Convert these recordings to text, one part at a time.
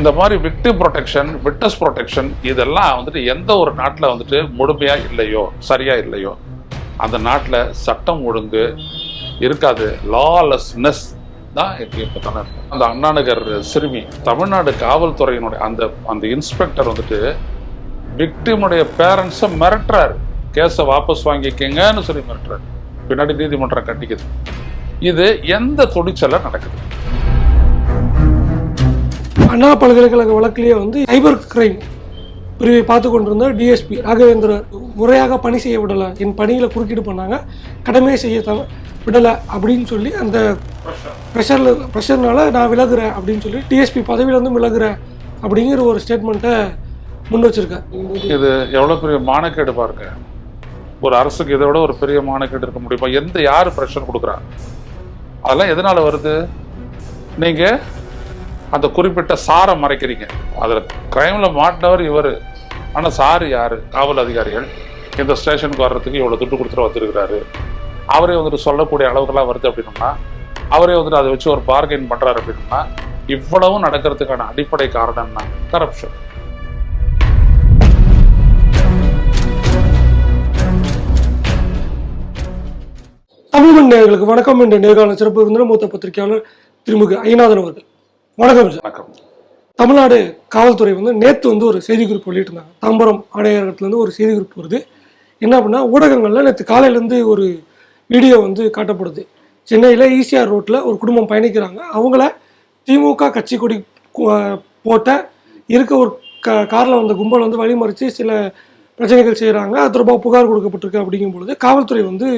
இந்த மாதிரி victim protection witness protection இதெல்லாம் வந்துட்டு எந்த ஒரு நாட்டில் வந்துட்டு முழுமையாக இல்லையோ சரியாக இல்லையோ அந்த நாட்டில் சட்டம் ஒழுங்கு இருக்காது. லாலெஸ்னஸ் தான் இப்போ தானே இருக்கும் அந்த அண்ணாநகர் சிறுமி தமிழ்நாடு காவல்துறையினுடைய அந்த அந்த இன்ஸ்பெக்டர் வந்துட்டு விக்டிமுடைய பேரண்ட்ஸை மிரட்டுறாரு. கேஸை வாபஸ் வாங்கிக்கங்கன்னு சொல்லி மிரட்டுறாரு. பின்னாடி நீதிமன்றம் கட்டிக்குது இது எந்த துணிச்சல நடக்குது? அண்ணா பல்கலைக்கழக வழக்கிலேயே வந்து சைபர் கிரைம் பிரிவை பார்த்து கொண்டிருந்த டிஎஸ்பி ராகவேந்திர முறையாக பணி செய்ய விடலை. என் பணியில் குறுக்கீடு பண்ணாங்க. கடமையை செய்ய த விடலை அப்படின்னு சொல்லி அந்த ப்ரெஷரில் ப்ரெஷர்னால நான் விலகுறேன் அப்படின்னு சொல்லி டிஎஸ்பி பதவியிலேருந்து விலகுறேன் அப்படிங்கிற ஒரு ஸ்டேட்மெண்ட்டை முன் வச்சுருக்கேன். இது எவ்வளோ பெரிய மானக்கேடு பாருங்க. ஒரு அரசுக்கு இதை விட ஒரு பெரிய மானக்கேடு இருக்க முடியுமா? எந்த யார் ப்ரெஷர் கொடுக்குறா? அதெல்லாம் எதனால் வருது? நீங்கள் அந்த குறிப்பிட்ட சாரை மறைக்கிறீங்க. அதில் கிரைமில் மாட்டினவர் இவர். ஆனால் சார் யார்? காவல் அதிகாரிகள். இந்த ஸ்டேஷனுக்கு வர்றதுக்கு இவ்வளோ துட்டு கொடுத்துட்டு வந்திருக்கிறாரு. அவரே வந்துட்டு சொல்லக்கூடிய அளவுக்கெல்லாம் வருது அப்படின்னா அவரே வந்துட்டு அதை வச்சு ஒரு பார்கெயின் பண்ணுறாரு அப்படின்னா இவ்வளவும் நடக்கிறதுக்கான அடிப்படை காரணம்னா கரப்ஷன் தமிழ் நேர்களுக்கு வணக்கம். என்ற நேர்காணல் சிறப்பு விருந்தினர் மூத்த பத்திரிகையாளர் திருமுக ஐநாதன் அவர்கள். வணக்கம் சார். வணக்கம். தமிழ்நாடு காவல்துறை வந்து நேற்று வந்து ஒரு செய்தி குறிப்பு வெளியிட்டிருந்தாங்க. தாம்பரம் ஆணையரகத்துலேருந்து ஒரு செய்தி குறிப்பு வருது. என்ன அப்படின்னா ஊடகங்களில் நேற்று காலையிலேருந்து ஒரு வீடியோ வந்து காட்டப்படுது. சென்னையில் ஈசிஆர் ரோட்டில் ஒரு குடும்பம் பயணிக்கிறாங்க. அவங்கள திமுக கட்சி கொடி போட்ட இருக்க ஒரு க காரில் வந்த கும்பல் வந்து வழிமறித்து சில பிரச்சனைகள் செய்கிறாங்க அது தொடர்பாக புகார் கொடுக்கப்பட்டிருக்கு அப்படிங்கும் பொழுது காவல்துறை வந்து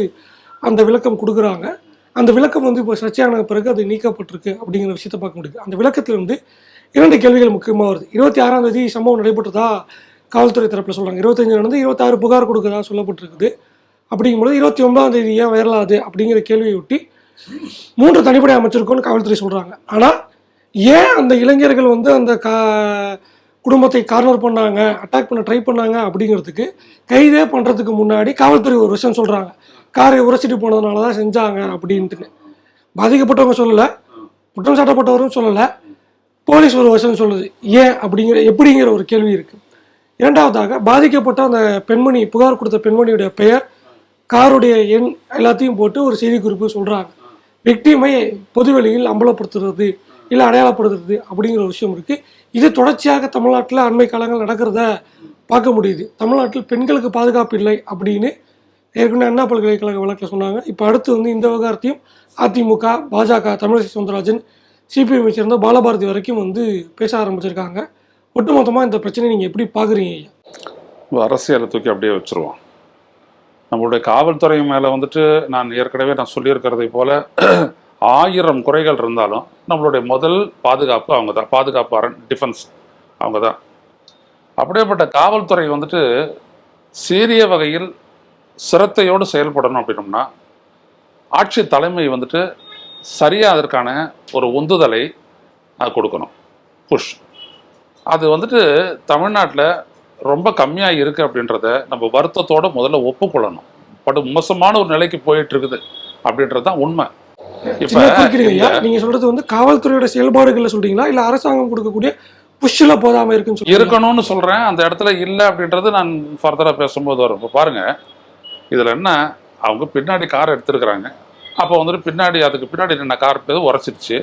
அந்த விளக்கம் கொடுக்குறாங்க. அந்த விளக்கம் வந்து இப்போ சர்ச்சையான பிறகு அது நீக்கப்பட்டிருக்கு அப்படிங்கிற விஷயத்தை பார்க்க முடியுது. அந்த விளக்கத்தில் வந்து இரண்டு கேள்விகள் முக்கியமாக வருது. இருபத்தி ஆறாம் தேதி சம்பவம் நடைபெற்றதா காவல்துறை தரப்பில் சொல்கிறாங்க இருபத்தஞ்சு நடந்து இருபத்தாறு புகார் கொடுக்குறதா சொல்லப்பட்டிருக்குது. அப்படிங்கும்போது இருபத்தி ஒன்பதாம் தேதி ஏன் வரலாது அப்படிங்கிற கேள்வியை ஒட்டி மூன்று தனிப்படை அமைச்சிருக்கோன்னு காவல்துறை சொல்கிறாங்க ஆனால் ஏன் அந்த இளைஞர்கள் வந்து அந்த கா குடும்பத்தை கார்னர் பண்ணாங்க அட்டாக் பண்ண ட்ரை பண்ணாங்க அப்படிங்கிறதுக்கு கைதே பண்ணுறதுக்கு முன்னாடி காவல்துறை ஒரு விஷயம் சொல்கிறாங்க காரை உரைச்சிட்டு போனதுனால தான் செஞ்சாங்க அப்படின்ட்டுன்னு. பாதிக்கப்பட்டவங்க சொல்லலை. குற்றம் சாட்டப்பட்டவரும் சொல்லலை. போலீஸ் ஒரு விஷயம் சொல்லுது. ஏன் அப்படிங்கிற எப்படிங்கிற ஒரு கேள்வி இருக்குது இரண்டாவதாக பாதிக்கப்பட்ட அந்த பெண்மணி புகார் கொடுத்த பெண்மணியுடைய பெயர் காருடைய எண் எல்லாத்தையும் போட்டு ஒரு செய்திக்குறிப்பு சொல்கிறாங்க விக்டிமை பொதுவெளியில் அம்பலப்படுத்துறது இல்லை அடையாளப்படுத்துறது அப்படிங்கிற ஒரு விஷயம் இருக்குது இது தொடர்ச்சியாக தமிழ்நாட்டில் அண்மை காலங்கள் நடக்கிறத பார்க்க முடியுது. தமிழ்நாட்டில் பெண்களுக்கு பாதுகாப்பு இல்லை அப்படின்னு ஏற்கனவே அண்ணா பல்கலைக்கழக வழக்கில் சொன்னாங்க. இப்போ அடுத்து வந்து இந்த விவகாரத்தையும் அதிமுக பாஜக தமிழிசை சவுந்தரராஜன் சிபிஎம்ஐ சேர்ந்த பாலபாரதி வரைக்கும் வந்து பேச ஆரம்பிச்சிருக்காங்க. ஒட்டுமொத்தமாக இந்த பிரச்சனையை நீங்கள் எப்படி பார்க்குறீங்க ஐயா? அரசியலை தூக்கி அப்படியே வச்சிருவோம். நம்மளுடைய காவல்துறை மேலே வந்துட்டு நான் ஏற்கனவே நான் சொல்லியிருக்கிறதை போல ஆயிரம் குறைகள் இருந்தாலும் நம்மளுடைய முதல் பாதுகாப்பு அவங்க தான் பாதுகாப்பு அரண் டிஃபென்ஸ் அவங்க தான் அப்படியேப்பட்ட காவல்துறை வந்துட்டு சீரிய வகையில் சிரத்தையோடு செயல்படணும் அப்படின்னோம்னா ஆட்சி தலைமை வந்துட்டு சரியாக அதற்கான ஒரு உந்துதலை கொடுக்கணும். புஷ். அது வந்துட்டு தமிழ்நாட்டில் ரொம்ப கம்மியாக இருக்குது அப்படின்றத நம்ம வருத்தத்தோட முதல்ல ஒப்புக்கொள்ளணும். பட் மோசமான ஒரு நிலைக்கு போயிட்டு இருக்குது அப்படின்றது தான் உண்மை. இப்போ சின்ன குறுக்கிடுங்க ஐயா நீங்க சொல்றது வந்து காவல்துறையோட செயல்பாடுகளை சொல்றீங்களா? இல்ல அரசாங்கம் கொடுக்கக்கூடிய புஷ்ல போதாம இருக்குன்னு? இருக்கணும்னு சொல்கிறேன் அந்த இடத்துல இல்லை அப்படின்றது நான் ஃபர்தராக பேசும்போது வரும். இப்போ பாருங்கள் இதில் என்ன அவங்க பின்னாடி கார் எடுத்துருக்குறாங்க. அப்போ வந்துட்டு பின்னாடி அதுக்கு பின்னாடி நின்ன கார் பேர் உரைச்சிருச்சு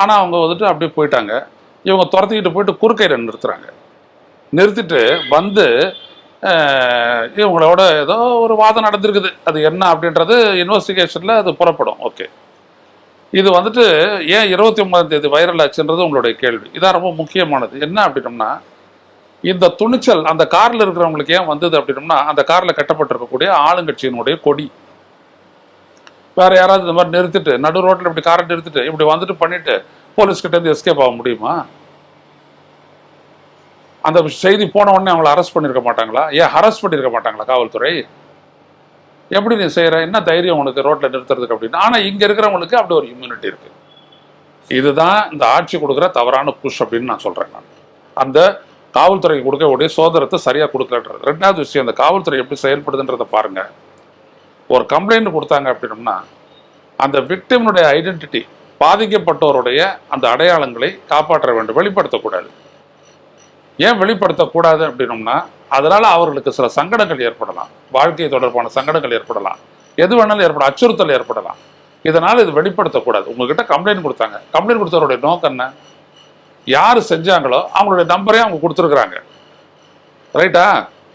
ஆனால் அவங்க வந்துட்டு அப்படியே போயிட்டாங்க. இவங்க துரத்திக்கிட்டு போயிட்டு குறுக்கையில் நிறுத்துறாங்க. நிறுத்திட்டு வந்து இவங்களோட ஏதோ ஒரு வாதம் நடந்திருக்குது. அது என்ன அப்படின்றது இன்வெஸ்டிகேஷனில் அது புறப்படும். ஓகே இது வந்துட்டு ஏன் இருபத்தி ஒன்பதாம் தேதி வைரல் ஆச்சுன்றது உங்களுடைய கேள்வி. இதான் ரொம்ப முக்கியமானது. என்ன அப்படின்னம்னா இந்த துணிச்சல் அந்த காரில் இருக்கிறவங்களுக்கு ஏன் வந்தது அப்படின்னோம்னா அந்த காரில் கட்டப்பட்டிருக்கக்கூடிய ஆளுங்கட்சியினுடைய கொடி. வேற யாராவது இந்த மாதிரி நிறுத்திட்டு நடு ரோட்டில் இப்படி காரை நிறுத்திட்டு இப்படி வந்துட்டு பண்ணிட்டு போலீஸ்கிட்ட இருந்து எஸ்கேப் ஆக முடியுமா? அந்த செய்தி போன உடனே அவங்கள அரெஸ்ட் பண்ணியிருக்க மாட்டாங்களா? ஏன் ஹரஸ்ட் பண்ணியிருக்க மாட்டாங்களா காவல்துறை? எப்படி நீ செய்கிற என்ன தைரியம் உனக்கு ரோட்டில் நிறுத்துறதுக்கு அப்படின்னு? ஆனால் இங்கே இருக்கிறவங்களுக்கு அப்படி ஒரு இம்யூனிட்டி இருக்குது இதுதான் இந்த ஆட்சி கொடுக்குற தவறான புஷ் அப்படின்னு நான் சொல்கிறேன் நான். அந்த காவல்துறைக்கு கொடுக்கக்கூடிய சோதனத்தை சரியா கொடுக்கலன்ற ரெண்டாவது விஷயம் அந்த காவல்துறை எப்படி செயல்படுதுன்றதை பாருங்க. ஒரு கம்ப்ளைண்ட் கொடுத்தாங்க அப்படின்னம்னா அந்த விக்டிம்னுடைய ஐடென்டிட்டி பாதிக்கப்பட்டவருடைய அந்த அடையாளங்களை காப்பாற்ற வேண்டும் வெளிப்படுத்தக்கூடாது. ஏன் வெளிப்படுத்தக்கூடாது அப்படின்னோம்னா அதனால அவர்களுக்கு சில சங்கடங்கள் ஏற்படலாம். வாழ்க்கை தொடர்பான சங்கடங்கள் ஏற்படலாம். எது வேணாலும் ஏற்பட அச்சுறுத்தல் ஏற்படலாம். இதனால் இது வெளிப்படுத்தக்கூடாது. உங்ககிட்ட கம்ப்ளைண்ட் கொடுத்தாங்க. கம்ப்ளைண்ட் கொடுத்தவருடைய நோக்கம் என்ன? யார் செஞ்சாங்களோ அவங்களுடைய நம்பரே அவங்க கொடுத்துருக்குறாங்க. ரைட்டா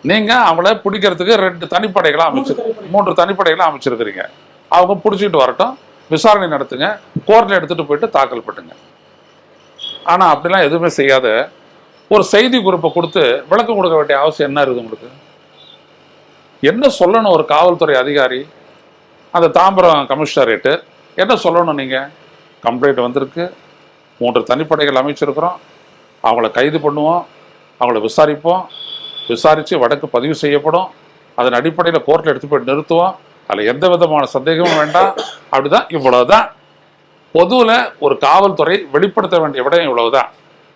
நீங்கள் அவங்கள பிடிக்கிறதுக்கு ரெண்டு தனிப்படைகளாக அமைச்சு மூன்று தனிப்படைகளாக அமைச்சிருக்கிறீங்க. அவங்க பிடிச்சிட்டு வரட்டும். விசாரணை நடத்துங்க. கோர்ட்டில் எடுத்துகிட்டு போயிட்டு தாக்கல் பண்ணுங்க. ஆனால் அப்படிலாம் எதுவுமே செய்யாத ஒரு செய்தி குறிப்பை கொடுத்து விளக்கம் கொடுக்க வேண்டிய அவசியம் என்ன இருக்குது உங்களுக்கு? என்ன சொல்லணும் ஒரு காவல்துறை அதிகாரி? அந்த தாம்பரம் கமிஷனரேட்டு என்ன சொல்லணும் நீங்கள் கம்ப்ளைண்ட் வந்திருக்கு. மூன்று தனிப்படைகள் அமைச்சிருக்கிறோம். அவங்கள கைது பண்ணுவோம். அவங்கள விசாரிப்போம். விசாரித்து வடக்கு பதிவு செய்யப்படும். அதன் அடிப்படையில் கோர்ட்டில் எடுத்து போய் நிறுத்துவோம். அதில் எந்த விதமான சந்தேகமும் வேண்டாம். அப்படிதான் இவ்வளவுதான். பொதுவில் ஒரு காவல்துறை வெளிப்படுத்த வேண்டிய விடயம் இவ்வளவுதான்.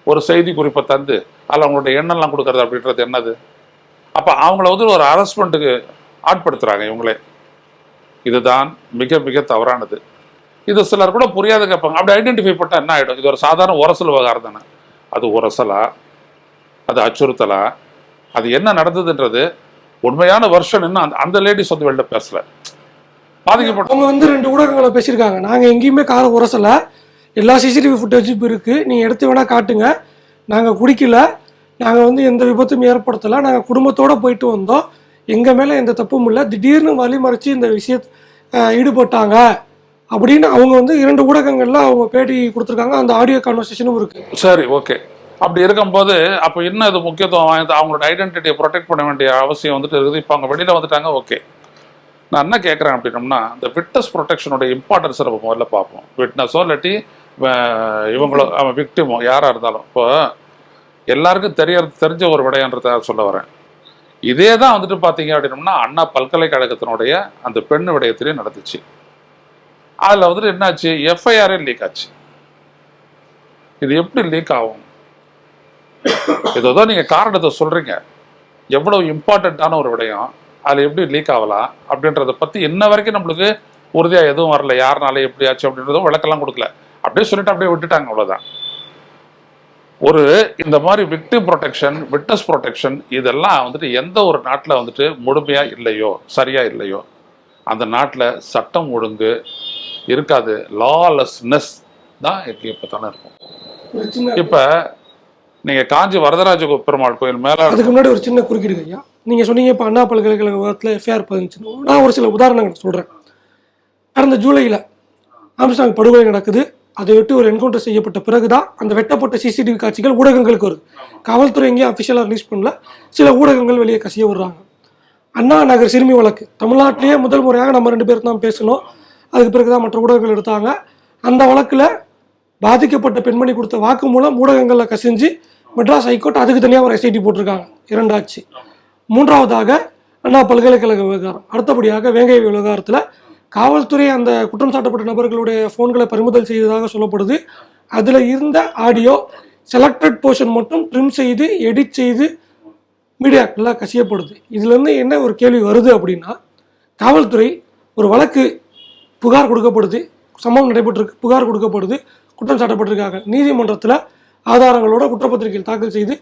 ஒரு செய்தி குறிப்பை தந்து அதில் அவங்களுடைய எண்ணெல்லாம் கொடுக்கறது அப்படின்றது என்னது? அப்போ அவங்கள வந்து ஒரு ஹரஸ்மெண்ட்டுக்கு ஆட்படுத்துகிறாங்க இவங்களே. இதுதான் மிக மிக தவறானது. இது சிலர் கூட புரியாத கேட்பாங்க அப்படி ஐடென்டிஃபை பண்ணால் என்ன ஆகிடும் இது ஒரு சாதாரண உரசல் விவகாரம் தானே. அது உரசலா? அது அச்சுறுத்தலா? அது என்ன நடந்ததுன்றது உண்மையான வருஷன் என்ன? அந்த அந்த லேடிஸ் வந்து வெளில பேசல. பாதிக்கப்பட்ட அவங்க வந்து ரெண்டு ஊடகங்களை பேசியிருக்காங்க. நாங்கள் எங்கேயுமே காரை உரசல. எல்லா சிசிடிவி ஃபுட்டேஜும் இருக்குது நீங்கள் எடுத்து வேணால் காட்டுங்க. நாங்கள் குடிக்கல. நாங்கள் வந்து எந்த விபத்தும் ஏற்படுத்தலை. நாங்கள் குடும்பத்தோடு போயிட்டு வந்தோம். எங்கள் மேலே எந்த தப்பும் இல்லை. திடீர்னு வழிமறைச்சு இந்த விஷயத் ஈடுபட்டாங்க. அப்படின்னு அவங்க வந்து இரண்டு ஊடகங்கள்ல அவங்க பேட்டி கொடுத்துருக்காங்க. அந்த ஆடியோ கான்வர்சேஷனும் இருக்குது சரி ஓகே அப்படி இருக்கும்போது அப்போ இன்னும் இது முக்கியத்துவம் வாய்ந்த அவங்களோட ஐடென்டிட்டியை ப்ரொடெக்ட் பண்ண வேண்டிய அவசியம் வந்துட்டு இருக்குது. இப்போ அவங்க வெளியில் வந்துட்டாங்க ஓகே நான் என்ன கேட்குறேன் அப்படின்னம்னா இந்த விட்னஸ் ப்ரொடெக்ஷனோட இம்பார்ட்டன்ஸ் நம்ம முதல்ல பார்ப்போம். விட்னஸோ இல்லாட்டி இவங்களோ அவன் விக்டிமோ யாராக இருந்தாலும். இப்போ எல்லாருக்கும் தெரிய தெரிஞ்ச ஒரு விடையன்றத சொல்ல வரேன். இதே தான் வந்துட்டு பார்த்தீங்க அப்படின்னம்னா அண்ணா பல்கலைக்கழகத்தினுடைய அந்த பெண் விடயத்திலையும் நடந்துச்சு. அதில் வந்துட்டு என்னாச்சு? எஃப்ஐஆரே லீக் ஆச்சு. இது எப்படி லீக் ஆகும்? ஏதோ நீங்கள் காரணத்தை சொல்கிறீங்க எவ்வளவு இம்பார்ட்டண்ட்டான ஒரு விடயம். அதில் எப்படி லீக் ஆகலாம்? அப்படின்றத பற்றி இன்ன வரைக்கும் நம்மளுக்கு உறுதியாக எதுவும் வரல. யாருனால எப்படி ஆச்சு அப்படின்றதும் விளக்கெல்லாம் கொடுக்கல. அப்படியே சொல்லிட்டு அப்படியே விட்டுட்டாங்க அவ்வளோதான் ஒரு இந்த மாதிரி விக்டிம் ப்ரொடெக்ஷன் விட்னஸ் ப்ரொடெக்ஷன் இதெல்லாம் வந்துட்டு எந்த ஒரு நாட்டில் வந்துட்டு முழுமையாக இல்லையோ சரியாக இல்லையோ அந்த நாட்டில் சட்டம் ஒழுங்கு இருக்காது. லாலெஸ்னஸ் தான் இப்போ தானே இருக்கும். இப்போ நீங்கள் காஞ்சி வரதராஜ பெருமாள் கோயில் மேலே அதுக்கு முன்னாடி ஒரு சின்ன குறுக்கீடு ஐயா. நீங்கள் சொன்னீங்க இப்போ அண்ணா பல்கலைக்கழகத்தில் எஃப்ஐஆர் பதிஞ்சுன்னு நான் ஒரு சில உதாரணங்கள் சொல்கிறேன் கடந்த ஜூலையில் ஆம்ஸ்டாங் படுகொலை நடக்குது. அதை விட்டு ஒரு என்கவுண்டர் செய்யப்பட்ட பிறகு தான் அந்த வெட்டப்பட்ட சிசிடிவி காட்சிகள் ஊடகங்களுக்கு வருது. காவல்துறை எங்கேயும் அஃபிஷியலாக ரிலீஸ் பண்ணல. சில ஊடகங்கள் வெளியே கசிய விடுறாங்க. அண்ணா நகர் சிறுமி வழக்கு. தமிழ்நாட்டிலேயே முதல் முறையாக நம்ம ரெண்டு பேரும் தான் பேசணும். அதுக்கு பிறகு தான் மற்ற ஊடகங்கள் எடுத்தாங்க. அந்த வழக்கில் பாதிக்கப்பட்ட பெண்மணி கொடுத்த வாக்கு மூலம் ஊடகங்களில் கசிஞ்சு மெட்ராஸ் ஹைகோர்ட் அதுக்கு தனியாக ஒரு எஸ்ஐடி போட்டிருக்காங்க. இரண்டாச்சு. மூன்றாவதாக அண்ணா பல்கலைக்கழக விவகாரம். அடுத்தபடியாக வேங்கை விவகாரத்தில் காவல்துறை அந்த குற்றம் சாட்டப்பட்ட நபர்களுடைய ஃபோன்களை பறிமுதல் செய்ததாக சொல்லப்படுது. அதில் இருந்த ஆடியோ செலக்டட் போர்ஷன் மட்டும் ட்ரிம் செய்து எடிட் செய்து மீடியாக்கள்லாம் கசியப்படுது. இதுலேருந்து என்ன ஒரு கேள்வி வருது அப்படின்னா காவல்துறை ஒரு வழக்கு புகார் கொடுக்கப்படுது சம்பவம் நடைபெற்றிருக்கு புகார் கொடுக்கப்படுது குற்றம் சாட்டப்பட்டிருக்காங்க. நீதிமன்றத்தில் ஆதாரங்களோட குற்றப்பத்திரிகையில் தாக்கல் செய்து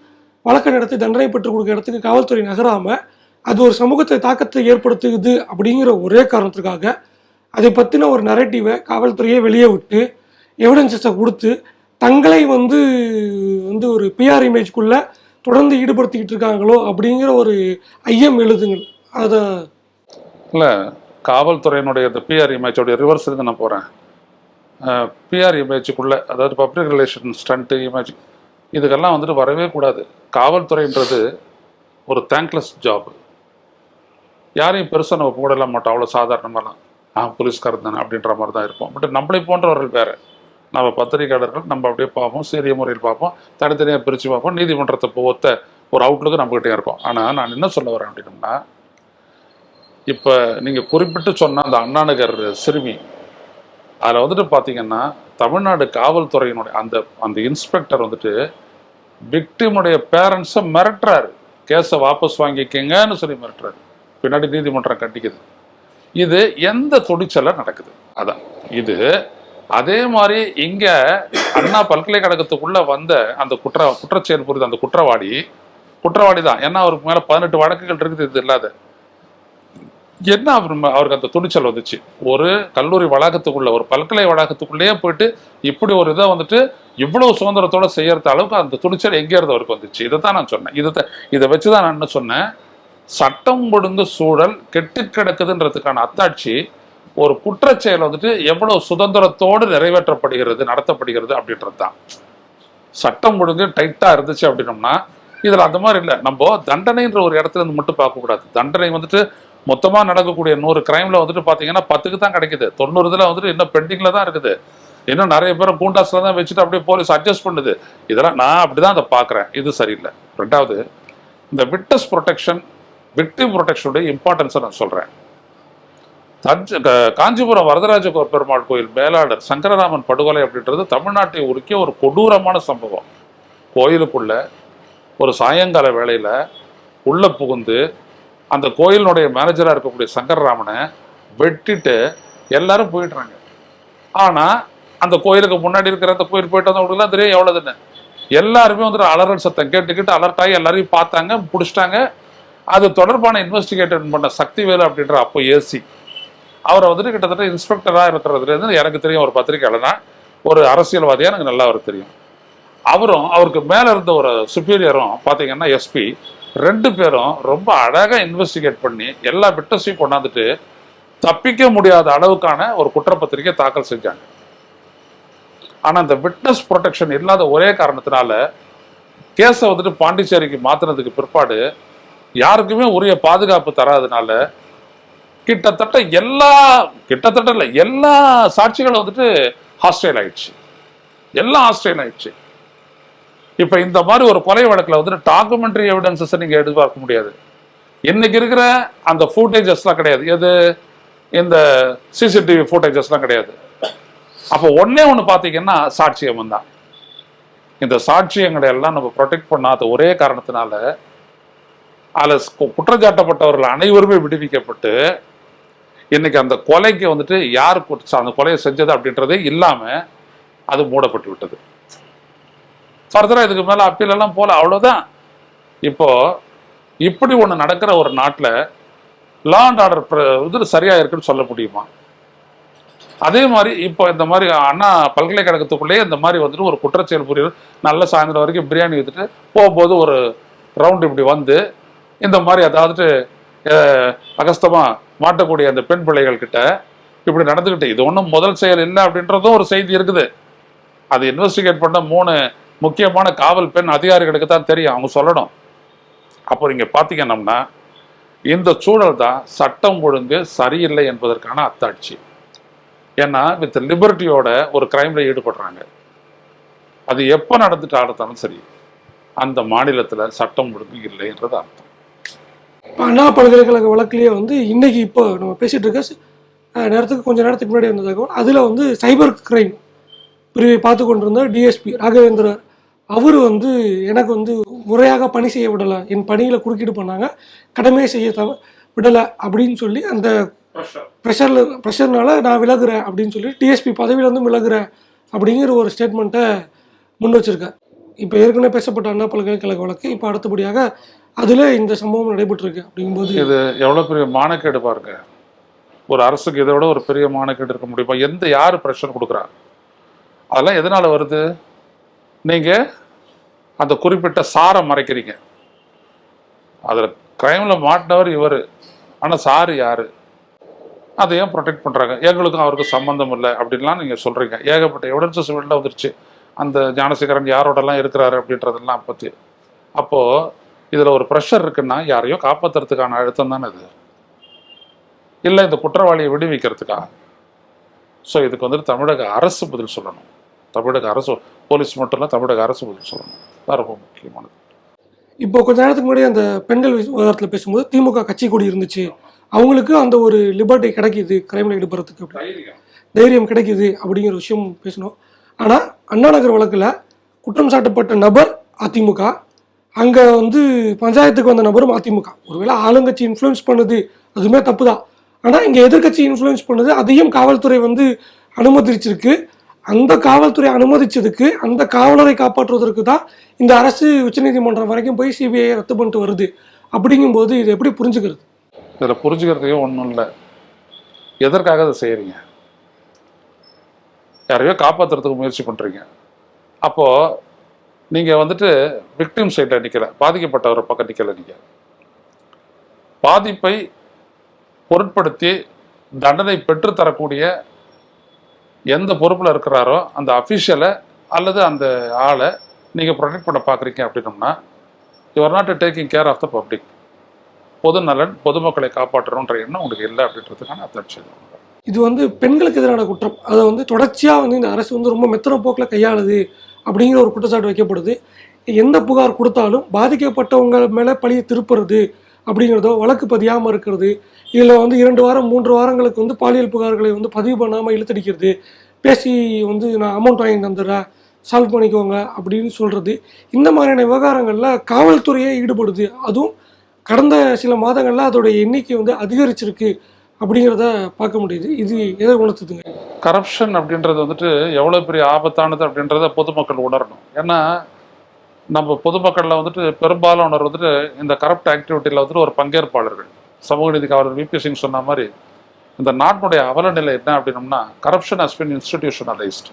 வழக்கு நடத்தி தண்டனை பெற்றுக் கொடுக்க இடத்துக்கு காவல்துறை நகராமல் அது ஒரு சமூகத்தை தாக்கத்தை ஏற்படுத்துது அப்படிங்கிற ஒரே காரணத்துக்காக அதை பற்றின ஒரு நரேட்டிவை காவல்துறையே வெளியே விட்டு எவிடன்சஸை கொடுத்து தங்களை வந்து வந்து ஒரு பிஆர் இமேஜ்குள்ளே தொடர்ந்து ஈடுபடுத்திக்கிட்டு இருக்காங்களோ அப்படிங்கிற ஒரு ஐயம் எழுதுங்கள். அதை இல்லை காவல்துறையினுடைய இந்த பிஆர் இமேஜோடைய ரிவர்ஸ் இருந்து நான் போகிறேன் பிஆர் இமேஜுக்குள்ளே அதாவது பப்ளிக் ரிலேஷன் ஸ்டண்ட்டு இமேஜ் இதுக்கெல்லாம் வந்துட்டு வரவே கூடாது. காவல்துறைன்றது ஒரு தேங்க்லெஸ் ஜாப் யாரையும் பெருசாக நம்ம போடலாம் மாட்டோம் அவ்வளோ சாதாரணமாகலாம் ஆ போலீஸ்காரன் தானே அப்படின்ற மாதிரி தான் இருப்போம். பட் நம்மளை போன்றவர்கள் வேறு. நம்ம பத்திரிகையாளர்கள் நம்ம அப்படியே பார்ப்போம் சீரிய முறையில் பார்ப்போம் தனித்தனியாக பிரித்து பார்ப்போம் நீதிமன்றத்தை ஒத்த ஒரு அவுட்லுக்கு நம்மகிட்டே இருக்கும். ஆனால் நான் என்ன சொல்ல வரேன் அப்படின்னம்னா இப்போ நீங்கள் குறிப்பிட்டு சொன்ன அந்த அண்ணாநகர் சிறுமி அதில் வந்துட்டு பார்த்தீங்கன்னா தமிழ்நாடு காவல்துறையினுடைய அந்த அந்த இன்ஸ்பெக்டர் வந்துட்டு விக்டிமுடைய பேரண்ட்ஸை மிரட்டுறாரு. கேஸை வாபஸ் வாங்கிக்கங்கன்னு சொல்லி மிரட்டுறாரு. பின்னாடி நீதிமன்றம் கட்டிக்குது இது எந்த துணிச்சல நடக்குது? அதான். இது அதே மாதிரி இங்க அண்ணா பல்கலைக்கழகத்துக்குள்ள வந்த அந்த குற்ற குற்றச்செயல் புரிந்த அந்த குற்றவாளி குற்றவாளி தான் ஏன்னா அவருக்கு மேல பதினெட்டு வழக்குகள் இருக்குது இது இல்லாத. என்ன அவர் அவருக்கு அந்த துணிச்சல் வந்துச்சு? ஒரு கல்லூரி வளாகத்துக்குள்ள ஒரு பல்கலை வளாகத்துக்குள்ளேயே போயிட்டு இப்படி ஒரு இதை வந்துட்டு இவ்வளவு சுதந்திரத்தோட செய்யறது அளவுக்கு அந்த துணிச்சல் எங்கே இருந்து அவருக்கு வந்துச்சு? இதை தான் நான் சொன்னேன். இதை இதை வச்சு தான் நான் என்ன சொன்னேன்? சட்டம் ஒழுங்கு சூழல் கெட்டு கிடக்குதுன்றதுக்கான அத்தாட்சி ஒரு குற்றச்செயல் வந்துட்டு எவ்வளவு சுதந்திரத்தோடு நிறைவேற்றப்படுகிறது நடத்தப்படுகிறது அப்படின்றது தான். சட்டம் ஒழுங்கு டைட்டா இருந்துச்சு அப்படின்னோம்னா இதுல அந்த மாதிரி இல்லை. நம்ம தண்டனைன்ற ஒரு இடத்துல இருந்து மட்டும் பார்க்கக்கூடாது. தண்டனை வந்துட்டு மொத்தமா நடக்கக்கூடிய நூறு கிரைம்ல வந்துட்டு பாத்தீங்கன்னா பத்துக்கு தான் கிடைக்குது. தொண்ணூறு இதுல வந்துட்டு இன்னும் பெண்டிங்ல தான் இருக்குது. இன்னும் நிறைய பேர் கூண்டாஸ்ல தான் வச்சுட்டு அப்படியே போலீஸ் அட்ஜஸ்ட் பண்ணுது. இதெல்லாம் நான் அப்படிதான் அதை பார்க்குறேன். இது சரியில்லை. ரெண்டாவது இந்த விட்னஸ் ப்ரொடெக்ஷன் விக்டிம் ப்ரொடெக்ஷனுடைய இம்பார்ட்டன்ஸை நான் சொல்றேன். தஞ்ச காஞ்சிபுரம் வரதராஜ பெருமாள் கோயில் மேலாளர் சங்கரராமன் படுகொலை அப்படின்றது தமிழ்நாட்டை உருக்கிய ஒரு கொடூரமான சம்பவம். கோயிலுக்குள்ள ஒரு சாயங்கால வேளையில் உள்ள புகுந்து அந்த கோயிலினுடைய மேனேஜராக இருக்கக்கூடிய சங்கரராமனை வெட்டிட்டு எல்லாரும் போயிடுறாங்க. ஆனால் அந்த கோயிலுக்கு முன்னாடி இருக்கிற அந்த கோயில் போயிட்டு வந்தவங்களுக்குலாம் தெரியும் எவ்வளோதுன்னு எல்லாருமே வந்துட்டு அலறல் சத்தம் கேட்டுக்கிட்டு அலர்ட் ஆகி எல்லாரையும் பார்த்தாங்க பிடிச்சிட்டாங்க. அது தொடர்பான இன்வெஸ்டிகேட்டன் பண்ண சக்திவேலு அப்படின்ற அப்போ ஏசி. அவரை வந்துட்டு கிட்டத்தட்ட இன்ஸ்பெக்டராக இருக்கிறதுலேருந்து எனக்கு தெரியும் ஒரு பத்திரிகையாளனா ஒரு அரசியல்வாதியாக எனக்கு நல்லா அவர் தெரியும். அவரும் அவருக்கு மேலே இருந்த ஒரு சுப்பீரியரும் பார்த்தீங்கன்னா எஸ்பி ரெண்டு பேரும் ரொம்ப அழகாக இன்வெஸ்டிகேட் பண்ணி எல்லா விட்டஸையும் கொண்டாந்துட்டு தப்பிக்க முடியாத அளவுக்கான ஒரு குற்றப்பத்திரிகை தாக்கல் செஞ்சாங்க. ஆனால் அந்த விட்னஸ் ப்ரொடெக்ஷன் இல்லாத ஒரே காரணத்தினால கேஸை வந்துட்டு பாண்டிச்சேரிக்கு மாற்றினதுக்கு பிற்பாடு யாருக்குமே உரிய பாதுகாப்பு தராதனால கிட்டத்தட்ட எல்லா கிட்டத்தட்ட இல்லை எல்லா சாட்சிகளும் வந்துட்டு ஹாஸ்டைல் ஆயிடுச்சு. எல்லாம் ஹாஸ்டைல் ஆயிடுச்சு. இப்போ இந்த மாதிரி ஒரு கொலை வழக்கில் வந்துட்டு டாக்குமெண்ட்ரி எவிடன்சஸை நீங்கள் எதிர்பார்க்க முடியாது. இன்னைக்கு இருக்கிற அந்த ஃபூட்டேஜஸ்லாம் கிடையாது. எது? இந்த சிசிடிவி ஃபூட்டேஜஸ்லாம் கிடையாது. அப்போ ஒன்னே ஒன்று பார்த்தீங்கன்னா சாட்சியம் தான். இந்த சாட்சியங்களை எல்லாம் நம்ம ப்ரொடெக்ட் பண்ணாத ஒரே காரணத்தினால அதில் குற்றஞ்சாட்டப்பட்டவர்கள் அனைவருமே விடுவிக்கப்பட்டு இன்னைக்கு அந்த கொலைக்கு வந்துட்டு யார் அந்த கொலையை செஞ்சது அப்படின்றதே இல்லாம அது மூடப்பட்டு விட்டது. ஃபர்தராக இதுக்கு மேல அப்பீல் எல்லாம் போல அவ்வளவுதான். இப்போ இப்படி ஒண்ணு நடக்கிற ஒரு நாட்டுல லா அண்ட் ஆர்டர் இது சரியாக இருக்குன்னு சொல்ல முடியுமா? அதே மாதிரி இப்போ இந்த மாதிரி அண்ணா பல்கலைக்கழகத்துக்குள்ளேயே இந்த மாதிரி வந்துட்டு ஒரு குற்றச்செயல் புரியுது நல்ல சாயந்தரம் வரைக்கும் பிரியாணி வித்துட்டு போகும்போது ஒரு ரவுண்டு இப்படி வந்து இந்த மாதிரி அதாவது அகஸ்தமாக அகஸ்தமா மாட்டக்கூடிய அந்த பெண் பிள்ளைகள் கிட்ட இப்படி நடந்துக்கிட்டு இது ஒன்றும் முதல் செயல் இல்லை அப்படின்றதும் ஒரு செய்தி இருக்குது. அது இன்வெஸ்டிகேட் பண்ண மூணு முக்கியமான காவல் பெண் அதிகாரிகளுக்கு தான் தெரியும் அவங்க சொல்லணும். அப்போ நீங்கள் பார்த்தீங்கன்னா இந்த சூழல் தான் சட்டம் ஒழுங்கு சரியில்லை என்பதற்கான அத்தாட்சி. ஏன்னா வித் லிபர்ட்டியோட ஒரு கிரைமில் ஈடுபடுறாங்க. அது எப்போ நடந்துட்டு ஆடுத்தாலும் சரி அந்த மாநிலத்தில் சட்டம் ஒழுங்கு இல்லைன்றது அர்த்தம். இப்போ அண்ணா பல்கலைக்கழக வழக்குலேயே வந்து இன்னைக்கு இப்போ நம்ம பேசிட்டு இருக்க நேரத்துக்கு கொஞ்ச நேரத்துக்கு முன்னாடி வந்த தகவல் அதில் வந்து சைபர் கிரைம் பிரிவை பார்த்து கொண்டிருந்த டிஎஸ்பி ராகவேந்திரர் அவர் வந்து எனக்கு வந்து முறையாக பணி செய்ய விடலை என் பணியில் குறுக்கீடு பண்ணாங்க கடமையை செய்ய தவ விடலை அப்படின்னு சொல்லி அந்த ப்ரெஷரில் ப்ரெஷர்னால நான் விலகுறேன் அப்படின்னு சொல்லி டிஎஸ்பி பதவியிலேருந்து விலகுறேன் அப்படிங்கிற ஒரு ஸ்டேட்மெண்ட்டை முன் வச்சிருக்கேன் இப்போ ஏற்கனவே பேசப்பட்ட அண்ணா பல்கலைக்கழக வழக்கு இப்போ அடுத்தபடியாக அதில் இந்த சம்பவம் நடைபெற்றிருக்கு அப்படிங்கும்போது இது எவ்வளோ பெரிய மானக்கேடு பாருங்க. ஒரு அரசுக்கு இதை விட ஒரு பெரிய மானக்கேடு இருக்க முடியுமா? எந்த யார் ப்ரெஷர் கொடுக்குறா? அதெல்லாம் எதனால் வருது? நீங்கள் அந்த குறிப்பிட்ட சாரை மறைக்கிறீங்க. அதில் க்ரைமில் மாட்டினவர் இவர். ஆனால் சாரு யார்? அதை ஏன் ப்ரொடெக்ட் பண்ணுறாங்க எங்களுக்கும் அவருக்கும் சம்மந்தம் இல்லை அப்படின்லாம் நீங்கள் சொல்கிறீங்க ஏகப்பட்ட எவிடன்சஸ் வெளில வந்துருச்சு. அந்த ஞானசேகரன் யாரோடலாம் இருக்கிறாரு அப்படின்றதெல்லாம் பற்றி அப்போது இதுல ஒரு ப்ரெஷர் இருக்குன்னா யாரையோ காப்பாத்துறதுக்கான அழுத்தம் தானே இது. இல்லை இந்த குற்றவாளியை விடுவிக்கிறதுக்கா ஸோ இதுக்கு வந்துட்டு தமிழக அரசு பதில் சொல்லணும். தமிழக அரசு போலீஸ் மட்டும் இல்லை தமிழக அரசு பதில் சொல்லணும். தான் ரொம்ப முக்கியமானது. இப்போ கொஞ்ச நேரத்துக்கு முன்னாடி அந்த பெண்கள் விவகாரத்தில் பேசும்போது திமுக கட்சி கொடி இருந்துச்சு. அவங்களுக்கு அந்த ஒரு லிபர்ட்டி கிடைக்குது கிரைமில் ஈடுபடுறதுக்கு தைரியம். கிடைக்குது அப்படிங்கிற விஷயம் பேசணும். ஆனால் அண்ணா நகர் வழக்கில் குற்றம் சாட்டப்பட்ட நபர் அதிமுக அங்கே வந்து பஞ்சாயத்துக்கு வந்த நபரும் அதிமுக. ஒருவேளை ஆளுங்கட்சி இன்ஃப்ளூயன்ஸ் பண்ணுது அதுவுமே தப்பு தான் ஆனால் இங்கே எதிர்க்கட்சி இன்ஃப்ளூயன்ஸ் பண்ணுது அதையும் காவல்துறை வந்து அனுமதிச்சிருக்கு. அந்த காவல்துறை அனுமதிச்சதுக்கு அந்த காவலரை காப்பாற்றுவதற்கு தான் இந்த அரசு உச்சநீதிமன்றம் வரைக்கும் போய் சிபிஐ ரத்து பண்ணிட்டு வருது. அப்படிங்கும்போது இது எப்படி புரிஞ்சுக்கிறது? இதில் புரிஞ்சுக்கிறதுக்கே ஒன்றும் இல்லை. எதற்காக அதை செய்கிறீங்க யாரையோ காப்பாற்றுறதுக்கு முயற்சி பண்ணுறீங்க அப்போது நீங்கள் வந்துட்டு விக்டிம் சைடில் நிற்கல பாதிக்கப்பட்டவர் பக்கம் நிற்கல நீங்கள் பாதிப்பை பொருட்படுத்தி தண்டனை பெற்றுத்தரக்கூடிய எந்த பொறுப்பில் இருக்கிறாரோ அந்த அஃபிஷியலை அல்லது அந்த ஆளை நீங்கள் ப்ரொடெக்ட் பண்ண பார்க்குறீங்க அப்படின்னோம்னா your not taking care of the public பொது நலன் பொதுமக்களை காப்பாற்றணுன்ற எண்ணம் உங்களுக்கு இல்லை அப்படின்றதுக்கான அத்தட்சி இது வந்து பெண்களுக்கு எதிரான குற்றம். அதை வந்து தொடர்ச்சியாக வந்து இந்த அரசு வந்து ரொம்ப மெத்தன போக்கில் கையாளுது. அப்படிங்கிற ஒரு குற்றச்சாட்டு வைக்கப்படுது. எந்த புகார் கொடுத்தாலும் பாதிக்கப்பட்டவங்க மேலே பழியை திருப்புறது அப்படிங்கிறதோ வழக்கு பதியாமல் இருக்கிறது இதில் வந்து இரண்டு வாரம் மூன்று வாரங்களுக்கு வந்து பாலியல் புகார்களை வந்து பதிவு பண்ணாமல் இழுத்தடிக்கிறது பேசி வந்து நான் அமௌண்ட் வாங்கி தந்துடுறேன் சால்வ் பண்ணிக்கோங்க அப்படின்னு சொல்கிறது இந்த மாதிரியான விவகாரங்களில் காவல்துறையே ஈடுபடுது. அதுவும் கடந்த சில மாதங்களில் அதோடைய எண்ணிக்கை வந்து அதிகரிச்சிருக்கு. அப்படிங்கிறத பார்க்க முடியுது. இது எதை உணர்த்துதுங்க? கரப்ஷன் அப்படின்றது வந்துட்டு எவ்வளோ பெரிய ஆபத்தானது அப்படின்றத பொதுமக்கள் உணரணும். ஏன்னா நம்ம பொதுமக்களில் வந்துட்டு பெரும்பாலானவர் வந்துட்டு இந்த கரப்ட் ஆக்டிவிட்டியில் வந்துட்டு ஒரு பங்கேற்பாளர்கள். சமூக நீதி காவலர் விபி சிங் சொன்ன மாதிரி இந்த நாட்டினுடைய அவல நிலை என்ன அப்படின்னம்னா கரப்ஷன் ஹஸ் பின் இன்ஸ்டிடியூஷனலைஸ்ட்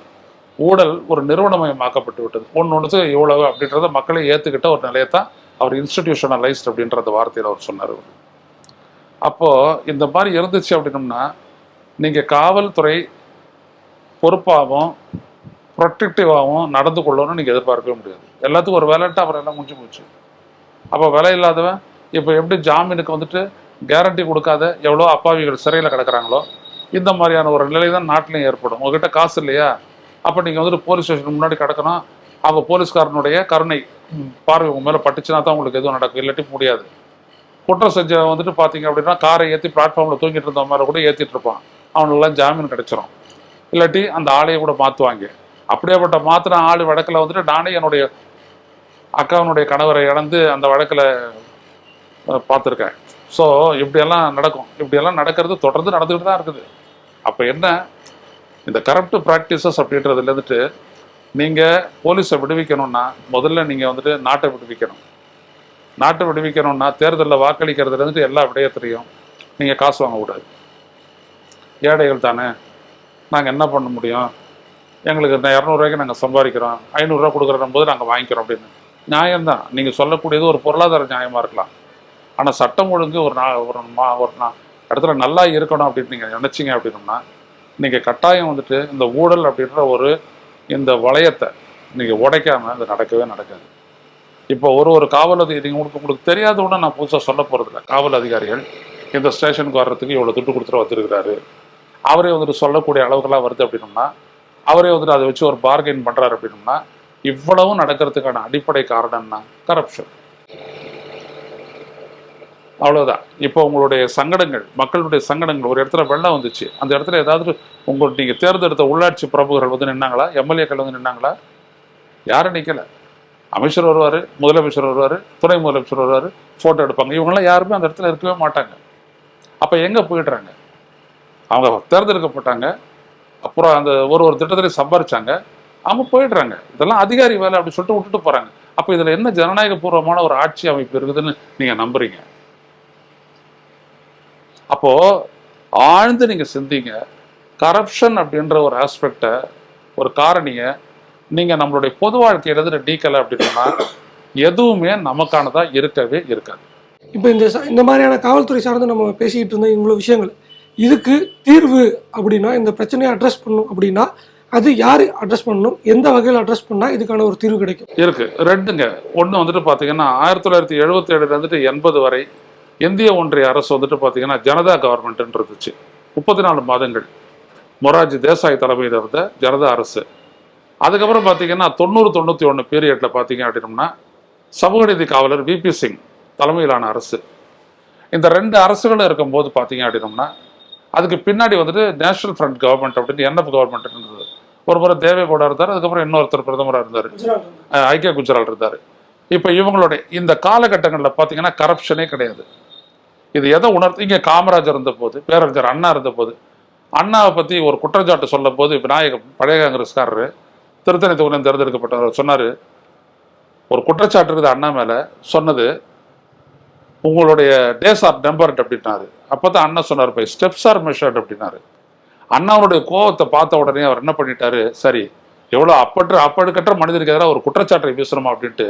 ஊழல் ஒரு நிறுவனமயமாக்கப்பட்டு விட்டது. ஒன்று ஒன்று இவ்வளவு அப்படின்றத மக்களை ஏற்றுக்கிட்ட ஒரு நிலையை தான் அவர் இன்ஸ்டிடியூஷனலைஸ்ட் அப்படின்ற அந்த வார்த்தையில் அவர் சொன்னார் அப்போது இந்த மாதிரி இருந்துச்சு அப்படின்னம்னா நீங்கள் காவல்துறை பொறுப்பாகவும் ப்ரொட்டக்டிவாகவும் நடந்து கொள்ளணும்னு நீங்கள் எதிர்பார்க்கவே முடியாது. எல்லாத்துக்கும் ஒரு விளையாட்டு அப்புறம் எல்லாம் முடிஞ்சு போச்சு. அப்போ விலை இல்லாதவன் இப்போ எப்படி ஜாமீனுக்கு வந்துட்டு கேரண்டி கொடுக்காத எவ்வளோ அப்பாவிகள் சிறையில் கிடக்குறாங்களோ இந்த மாதிரியான ஒரு நிலை தான் நாட்டிலையும் ஏற்படும். உங்ககிட்ட காசு இல்லையா? அப்போ நீங்கள் வந்துட்டு போலீஸ் ஸ்டேஷன் முன்னாடி கிடக்கணும். அவங்க போலீஸ்காரனுடைய கருணை பார்வை உங்க மேலே பட்டுச்சுன்னா தான் உங்களுக்கு எதுவும் நடக்கும். இல்லாட்டி முடியாது. குற்றம் செஞ்ச வந்துட்டு பார்த்தீங்க அப்படின்னா காரை ஏற்றி பிளாட்ஃபார்மில் தூங்கிட்டு இருந்த மாதிரி கூட ஏற்றிட்டு இருப்பான். அவனுக்கெல்லாம் ஜாமீன் கிடைச்சிரும். இல்லாட்டி அந்த ஆளையை கூட மாற்றுவாங்க அப்படியேப்பட்ட மாற்றின ஆள் வழக்கில் வந்துட்டு நானே என்னுடைய அக்காவினுடைய கணவரை இழந்து அந்த வழக்கில் பார்த்துருக்கேன். ஸோ இப்படியெல்லாம் நடக்கும். இப்படியெல்லாம் நடக்கிறது தொடர்ந்து நடந்துக்கிட்டு தான் இருக்குது. அப்போ என்ன? இந்த கரப்ட் ப்ராக்டிசஸ் அப்படின்றதுலேருந்துட்டு நீங்கள் போலீஸை விடுவிக்கணும்னா முதல்ல நீங்கள் வந்துட்டு நாட்டை விடுவிக்கணும். நாட்டை விடுவிக்கணும்னா தேர்தலில் வாக்களிக்கிறதுலேருந்து எல்லா விடயத்திலையும் நீங்கள் காசு வாங்கக்கூடாது ஏழைகள் தானே. நாங்கள் என்ன பண்ண முடியும்? எங்களுக்கு இந்த இரநூறுவாய்க்கு நாங்கள் சம்பாதிக்கிறோம். ஐநூறுரூவா கொடுக்குற போது நாங்கள் வாங்கிக்கிறோம் அப்படின்னு. நியாயம்தான் நீங்கள் சொல்லக்கூடியது ஒரு பொருளாதார நியாயமாக இருக்கலாம். ஆனால் சட்டம் ஒழுங்கு ஒரு நா ஒரு மா ஒரு நா இடத்துல நல்லா இருக்கணும் அப்படின்னு நீங்கள் நினச்சிங்க அப்படின்னோம்னா நீங்கள் கட்டாயம் வந்துட்டு இந்த ஊழல் அப்படின்ற ஒரு இந்த வளையத்தை நீங்கள் உடைக்காமல் அது நடக்கவே நடக்காது. இப்போ ஒரு ஒரு காவல் அதிகாரி உங்களுக்கு உங்களுக்கு தெரியாத உடனே நான் புதுசாக சொல்ல போகிறதில்ல காவல் அதிகாரிகள் இந்த ஸ்டேஷனுக்கு வர்றதுக்கு இவ்வளோ துட்டு கொடுத்துட்டு வந்திருக்கிறாரு. அவரே வந்துட்டு சொல்லக்கூடிய அளவுகளாக வருது அப்படின்னோம்னா அவரே வந்துட்டு அதை வச்சு ஒரு பார்கெயின் பண்ணுறாரு அப்படின்னோம்னா இவ்வளவும் நடக்கிறதுக்கான அடிப்படை காரணம்னா கரப்ஷன் அவ்வளோதான் இப்போ உங்களுடைய சங்கடங்கள் மக்களுடைய சங்கடங்கள் ஒரு இடத்துல வெள்ளம் வந்துச்சு. அந்த இடத்துல ஏதாவது உங்கள் நீங்கள் தேர்ந்தெடுத்த உள்ளாட்சி பிரபுகள் வந்து நின்னாங்களா? எம்எல்ஏக்கள் வந்து நின்னாங்களா? யாரும் நிற்கலை அமைச்சர் வருவார் முதலமைச்சர் வருவார் துணை முதலமைச்சர் வருவார் ஃபோட்டோ எடுப்பாங்க. இவங்கெல்லாம் யாருமே அந்த இடத்துல இருக்கவே மாட்டாங்க. அப்போ எங்கே போயிடுறாங்க? அவங்க தேர்ந்தெடுக்கப்பட்டாங்க. அப்புறம் அந்த ஒரு ஒரு திட்டத்திலையும் சம்பாரிச்சாங்க. அவங்க போயிடுறாங்க. இதெல்லாம் அதிகாரி வேலை அப்படி சொல்லிட்டு விட்டுட்டு போகிறாங்க அப்போ இதில் என்ன ஜனநாயக பூர்வமான ஒரு ஆட்சி அமைப்பு இருக்குதுன்னு நீங்கள் நம்புறீங்க? அப்போது ஆழ்ந்து நீங்கள் சிந்திங்க. கரப்ஷன் அப்படின்ற ஒரு ஆஸ்பெக்டை ஒரு காரணியை நீங்க நம்மளுடைய பொது வாழ்க்கையில இருந்து நீக்கல அப்படின்னா எதுவுமே நமக்கானதா இருக்கவே இருக்காது. இப்போ இந்த இந்த மாதிரியான காவல்துறை சார்ந்து நம்ம பேசிக்கிட்டு இருந்த இவ்வளோ விஷயங்கள் இதுக்கு தீர்வு அப்படின்னா இந்த பிரச்சனையை அட்ரஸ் பண்ணணும் அப்படின்னா அது யார் அட்ரஸ் பண்ணணும் எந்த வகையில் அட்ரஸ் பண்ணால் இதுக்கான ஒரு தீர்வு கிடைக்கும்? இருக்கு. ரெண்டுங்க. ஒன்று வந்துட்டு பார்த்தீங்கன்னா ஆயிரத்தி தொள்ளாயிரத்தி எழுபத்தி ஏழுல இருந்துட்டு எண்பது வரை இந்திய ஒன்றிய அரசு வந்துட்டு பார்த்தீங்கன்னா ஜனதா கவர்மெண்ட்னு இருந்துச்சு. முப்பத்தி நாலு மாதங்கள். மொரார்ஜி தேசாய் தலைமையில் இருந்த ஜனதா அரசு. அதுக்கப்புறம் பார்த்தீங்கன்னா தொண்ணூறு தொண்ணூற்றி ஒன்று பீரியடில் பார்த்தீங்க அப்படின்னம்னா சமூக நீதி காவலர் விபி சிங் தலைமையிலான அரசு. இந்த ரெண்டு அரசுகளும் இருக்கும்போது பார்த்தீங்க அப்படின்னம்னா அதுக்கு பின்னாடி வந்துட்டு நேஷனல் ஃப்ரண்ட் கவர்மெண்ட் அப்படின்னு என்எஃப் கவர்மெண்ட் இருந்தது. ஒரு முறை தேவேகவுடா இருந்தார் அதுக்கப்புறம் இன்னொருத்தர் பிரதமராக இருந்தார். ஐக்கிய குஜரால் இருந்தார். இப்போ இவங்களுடைய இந்த காலகட்டங்களில் பார்த்தீங்கன்னா கரப்ஷனே கிடையாது. இது எதை உணர்த்து இங்கே காமராஜர் இருந்த போது பேரறிஞர் அண்ணா இருந்த போது அண்ணாவை பற்றி ஒரு குற்றச்சாட்டு சொல்லும் போது விநாயகம் பழைய காங்கிரஸ்காரரு திருத்தணி தொகுதியில் தேர்ந்தெடுக்கப்பட்டவர் சொன்னார் ஒரு குற்றச்சாட்டு இருக்குது அண்ணா மேலே. சொன்னது உங்களுடைய டேஸ் ஆர் நம்பர்ட் அப்படின்னாரு. அப்போ தான் அண்ணா சொன்னார் பை ஸ்டெப்ஸ் ஆர் மெஷர்ட் அப்படின்னாரு. அண்ணாவுடைய கோவத்தை பார்த்த உடனே அவர் என்ன பண்ணிட்டாரு சரி எவ்வளோ அப்பற்ற அப்பழுக்கற்ற மனிதருக்கு எதிராக ஒரு குற்றச்சாட்டை பேசுகிறோமா அப்படின்ட்டு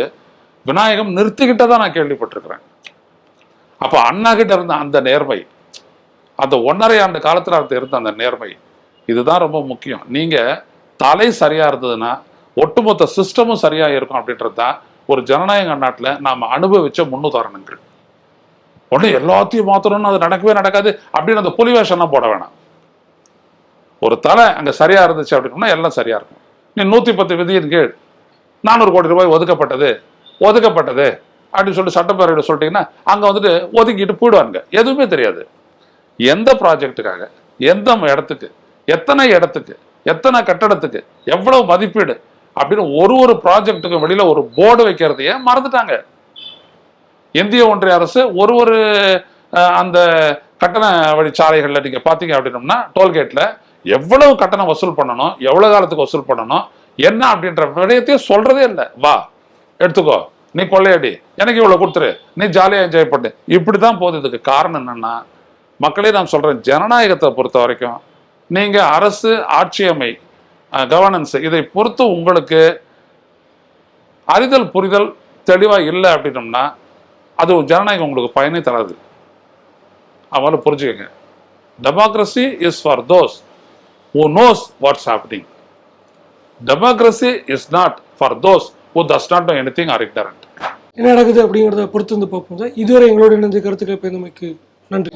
விநாயகம் நிறுத்திக்கிட்டதா நான் கேள்விப்பட்டிருக்கிறேன். அப்போ அண்ணா கிட்ட இருந்த அந்த நேர்மை அந்த ஒன்றரை ஆண்டு காலத்தில் இருந்த அந்த நேர்மை இதுதான் ரொம்ப முக்கியம். நீங்கள் தலை சரியா இருந்ததுன்னா ஒட்டுமொத்த சிஸ்டமும் சரியா இருக்கும் அப்படின்றது தான் ஒரு ஜனநாயக நாட்டில் நாம் அனுபவிச்ச முன்னுதாரணங்கள். உடனே எல்லாத்தையும் மாற்றணும்னு அது நடக்கவே நடக்காது அப்படின்னு அந்த புலி வேஷம்லாம் போட வேணாம். ஒரு தலை அங்கே சரியா இருந்துச்சு அப்படின்னா எல்லாம் சரியா இருக்கும். நீ நூற்றி பத்து விதியின் கீழ் நானூறு கோடி ரூபாய் ஒதுக்கப்பட்டது ஒதுக்கப்பட்டது அப்படின்னு சொல்லிட்டு சட்டப்பேரவையில் சொல்லிட்டீங்கன்னா அங்கே வந்துட்டு ஒதுக்கிட்டு போயிடுவாங்க எதுவுமே தெரியாது. எந்த ப்ராஜெக்ட்டுக்காக எந்த இடத்துக்கு எத்தனை இடத்துக்கு எத்தனை கட்டடத்துக்கு? எவ்வளவு மதிப்பீடு? அப்படின்னு ஒரு ஒரு ப்ராஜெக்ட்டுக்கும் வெளியில ஒரு போர்டு வைக்கிறதையே மறந்துட்டாங்க. இந்திய ஒன்றிய அரசு ஒரு ஒரு அந்த கட்டண வழிச்சாலைகளில் நீங்க பார்த்தீங்க அப்படின்னம்னா டோல்கேட்ல எவ்வளவு கட்டணம் வசூல் பண்ணணும் எவ்வளவு காலத்துக்கு வசூல் பண்ணணும் என்ன அப்படின்ற விடயத்தையும் சொல்றதே இல்லை. வா எடுத்துக்கோ. நீ கொள்ளையடி. எனக்கு இவ்வளவு கொடுத்துரு. நீ ஜாலியா என்ஜாய் பண்ணு. இப்படிதான் போகுது. இதுக்கு காரணம் என்னன்னா மக்களே நான் சொல்றேன் ஜனநாயகத்தை பொறுத்த வரைக்கும் நீங்க அரசு ஆட்சியமை கவர்னன்ஸ் இதை பொறுத்து உங்களுக்கு அறிதல் புரிதல் தெளிவா இல்லை அப்படின்னம்னா அது ஜனநாயகம் உங்களுக்கு பயனே தராது. அவங்கள புரிஞ்சுக்கங்க. Democracy is for those who knows what's what's democracy is not for those those those not no anything are ignorant. என்ன நடக்குது அப்படிங்கிறத பொறுத்து வந்து பார்ப்போம் சார். இதுவரை எங்களோட இணைந்த கருத்துக்களை பயந்தமைக்கு நன்றி.